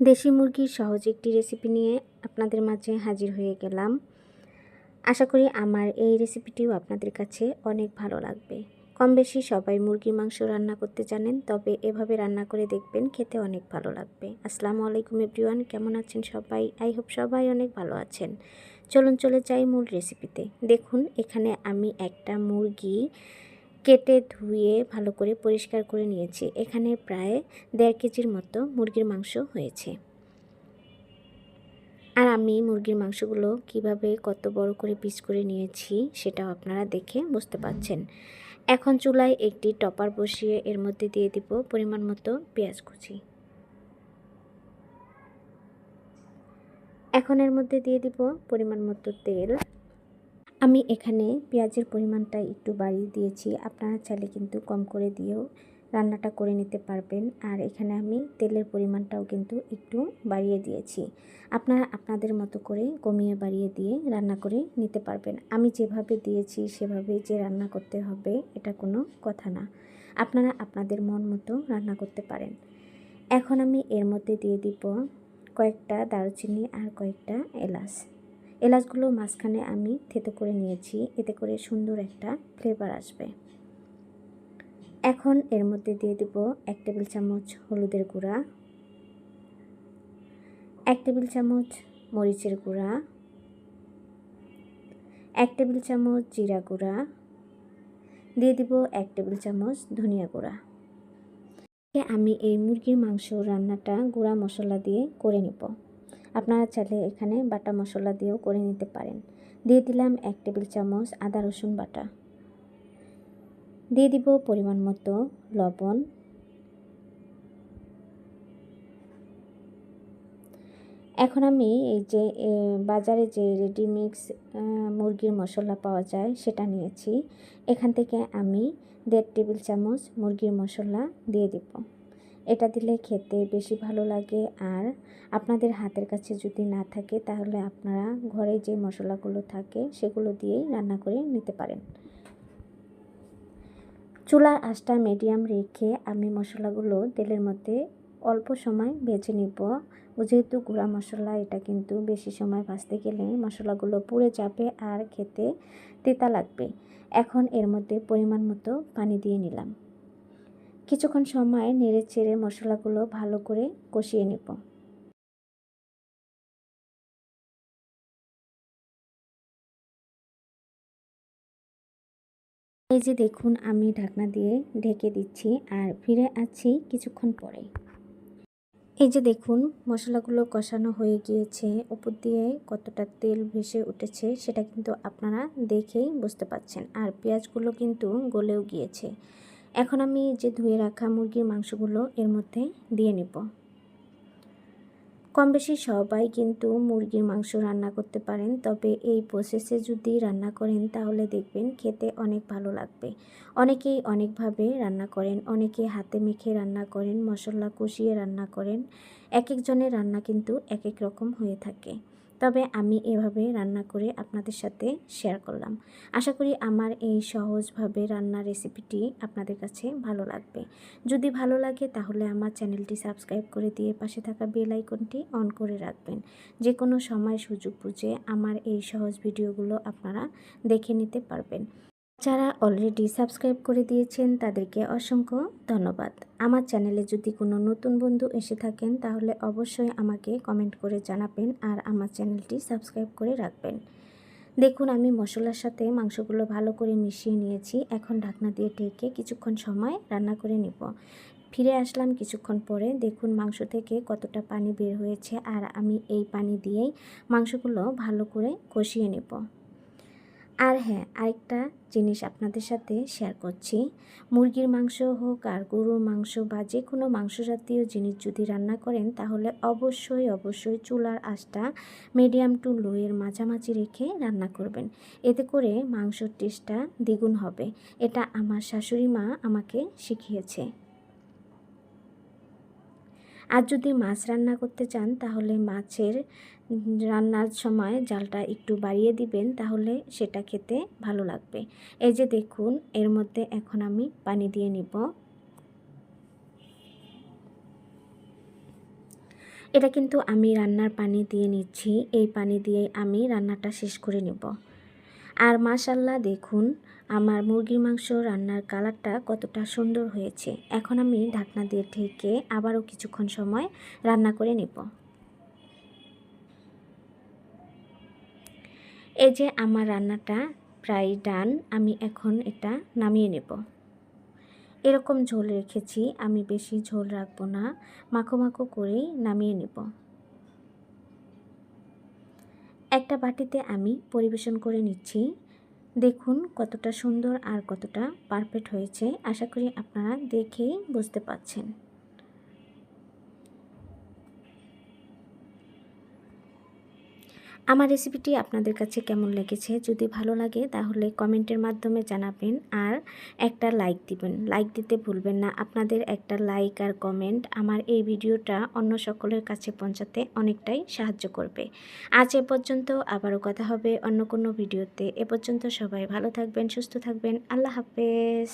দেশি মুরগির সহজ একটি রেসিপি নিয়ে আপনাদের মাঝে হাজির হয়ে গেলাম। আশা করি আমার এই রেসিপিটিও আপনাদের কাছে অনেক ভালো লাগবে। কম বেশি সবাই মুরগির মাংস রান্না করতে জানেন, তবে এভাবে রান্না করে দেখবেন খেতে অনেক ভালো লাগবে। আসসালামু আলাইকুম এভরিওয়ান কেমন আছেন সবাই? আই হোপ সবাই অনেক ভালো আছেন। চলুন চলে যাই মূল রেসিপিতে দেখুন, এখানে আমি একটা মুরগি কেটে ধুয়ে ভালো করে পরিষ্কার করে নিয়েছি। এখানে প্রায় দেড় কেজির মতো মুরগির মাংস হয়েছে। আর আমি মুরগির মাংসগুলো কীভাবে কত বড় করে পিস করে নিয়েছি সেটাও আপনারা দেখে বুঝতে পারছেন। এখন চুলায় একটি টপার বসিয়ে এর মধ্যে দিয়ে দিব পরিমাণ মতো পেঁয়াজ কুচি। এখন এর মধ্যে দিয়ে দিব পরিমাণ মতো তেল। আমি এখানে পেঁয়াজের পরিমাণটা একটু বাড়িয়ে দিয়েছি। আপনারা চাইলে কিন্তু কম করে দিয়েও রান্নাটা করে নিতে পারবেন। আর এখানে আমি তেলের পরিমাণটাও কিন্তু একটু বাড়িয়ে দিয়েছি। আপনারা আপনাদের মতো করে কমিয়ে বাড়িয়ে দিয়ে রান্না করে নিতে পারবেন। আমি যেভাবে দিয়েছি সেভাবে যে রান্না করতে হবে এটা কোনো কথা না। আপনারা আপনাদের মন মতো রান্না করতে পারেন। এখন আমি এর মধ্যে দিয়ে দিব কয়েকটা দারুচিনি আর কয়েকটা এলাচ। এলাচগুলো মাঝখানে আমি থেতো করে নিয়েছি, এতে করে সুন্দর একটা ফ্লেভার আসবে। এখন এর মধ্যে দিয়ে দেব এক টেবিল চামচ হলুদের গুঁড়া, এক টেবিল চামচ মরিচের গুঁড়া, এক টেবিল চামচ জিরা গুঁড়া, দিয়ে দিব এক টেবিল চামচ ধনিয়া গুঁড়া। আমি এই মুরগির মাংস রান্নাটা গুঁড়া মশলা দিয়ে করে নেব। আপনারা চাইলে এখানে বাটা মশলা দিয়েও করে নিতে পারেন। দিয়ে দিলাম এক টেবিল চামচ আদা, রসুন বাটা। দিয়ে দিব পরিমাণ মতো লবণ। এখন আমি এই যে বাজারে যে রেডিমিক্স মুরগির মশলা পাওয়া যায় সেটা নিয়েছি। এখান থেকে আমি দেড় টেবিল চামচ মুরগির মশলা দিয়ে দিব। এটা দিলে খেতে বেশি ভালো লাগে। আর আপনাদের হাতের কাছে যদি না থাকে, তাহলে আপনারা ঘরে যে মশলাগুলো থাকে, সেগুলো দিয়েই রান্না করে নিতে পারেন। চুলার আঁচটা মিডিয়াম রেখে আমি মশলাগুলো তেলের মধ্যে অল্প সময় ভেজে নিব। যেহেতু গুঁড়া মশলা, এটা কিন্তু বেশি সময় ভাজতে গেলে মশলাগুলো পুড়ে যাবে আর খেতে তেতা লাগবে। এখন এর মধ্যে পরিমাণ মতো পানি দিয়ে নিলাম। কিছুক্ষণ সময় নেড়ে চেড়ে মশলাগুলো ভালো করে কষিয়ে নেব। এই যে দেখুন, আমি ঢাকনা দিয়ে ঢেকে দিচ্ছি আর ফিরে আছি কিছুক্ষণ পরে। এই যে দেখুন, মশলাগুলো কষানো হয়ে গিয়েছে। উপর দিয়ে কতটা তেল ভেসে উঠেছে সেটা কিন্তু আপনারা দেখেই বুঝতে পাচ্ছেন। আর পেঁয়াজগুলো কিন্তু গলেও গিয়েছে। এখন আমি যে ধুয়ে রাখা মুরগির মাংসগুলো এর মধ্যে দিয়ে নেব। কম বেশি সবাই কিন্তু মুরগির মাংস রান্না করতে পারেন, তবে এই প্রসেসে যদি রান্না করেন তাহলে দেখবেন খেতে অনেক ভালো লাগবে। অনেকেই অনেকভাবে রান্না করেন, অনেকে হাতে মেখে রান্না করেন, মশলা কষিয়ে রান্না করেন এক একজনের রান্না কিন্তু এক এক রকম হয়ে থাকে। তবে আমি এভাবে রান্না করে আপনাদের সাথে শেয়ার করলাম। আশা করি আমার এই সহজভাবে রান্নার রেসিপিটি আপনাদের কাছে ভালো লাগবে। যদি ভালো লাগে তাহলে আমার চ্যানেলটি সাবস্ক্রাইব করে দিয়ে পাশে থাকা বেল আইকনটি অন করে রাখবেন। যে কোনো সময় সুযোগ বুঝে আমার এই সহজ ভিডিওগুলো আপনারা দেখে নিতে পারবেন। যারা অলরেডি সাবস্ক্রাইব করে দিয়েছেন, তাদেরকে অসংখ্য ধন্যবাদ। আমার চ্যানেলে যদি কোনো নতুন বন্ধু এসে থাকেন, তাহলে অবশ্যই আমাকে কমেন্ট করে জানাবেন আর আমার চ্যানেলটি সাবস্ক্রাইব করে রাখবেন। দেখুন, আমি মশলার সাথে মাংসগুলো ভালো করে মিশিয়ে নিয়েছি। এখন ঢাকনা দিয়ে ঢেকে কিছুক্ষণ সময় রান্না করে নেব। ফিরে আসলাম কিছুক্ষণ পরে। দেখুন, মাংস থেকে কতটা পানি বের হয়েছে আর আমি এই পানি দিয়েই মাংসগুলো ভালো করে কষিয়ে নেব। আর হ্যাঁ আরেকটা জিনিস আপনাদের সাথে শেয়ার করছি। মুরগির মাংস হোক আর গরুর মাংস বা যে কোনো মাংস জাতীয় জিনিস যদি রান্না করেন, তাহলে অবশ্যই অবশ্যই চুলার আঁচটা মিডিয়াম টু লোয়ের মাঝামাঝি রেখে রান্না করবেন। এতে করে মাংসর টেস্টটা দ্বিগুণ হবে। এটা আমার শাশুড়ি মা আমাকে শিখিয়েছে। আর যদি মাছ রান্না করতে চান, তাহলে মাছের রান্নার সময় জালটা একটু বাড়িয়ে দিবেন, তাহলে সেটা খেতে ভালো লাগবে। এই যে দেখুন, এর মধ্যে এখন আমি পানি দিয়ে নিব। এটা কিন্তু আমি রান্নার পানি দিয়ে নিচ্ছি। এই পানি দিয়ে আমি রান্নাটা শেষ করে নেব। আর মাশাল্লাহ দেখুন, আমার মুরগির মাংস রান্নার কালারটা কতটা সুন্দর হয়েছে। এখন আমি ঢাকনা দিয়ে ঢেকে আবারও কিছুক্ষণ সময় রান্না করে নেব। এই যে আমার রান্নাটা প্রায় ডান, আমি এখন এটা নামিয়ে নেব। এরকম ঝোল রেখেছি, আমি বেশি ঝোল রাখব না, মাখো মাখো করেই নামিয়ে নেব। একটা বাটিতে আমি পরিবেশন করে নিচ্ছি। দেখুন কতটা সুন্দর আর কতটা পারফেক্ট হয়েছে। আশা করি আপনারা দেখেই বুঝতে পাচ্ছেন আমার রেসিপিটি আপনাদের কাছে কেমন লেগেছে? যদি ভালো লাগে, তাহলে কমেন্টের মাধ্যমে জানাবেন আর একটা লাইক দিবেন। লাইক দিতে ভুলবেন না। আপনাদের একটা লাইক আর কমেন্ট আমার এই ভিডিওটা অন্য সকলের কাছে পৌঁছাতে অনেকটাই সাহায্য করবে। আজ এ পর্যন্ত আবারও কথা হবে অন্য কোনো ভিডিওতে। এ পর্যন্ত সবাই ভালো থাকবেন, সুস্থ থাকবেন। আল্লাহ হাফেজ।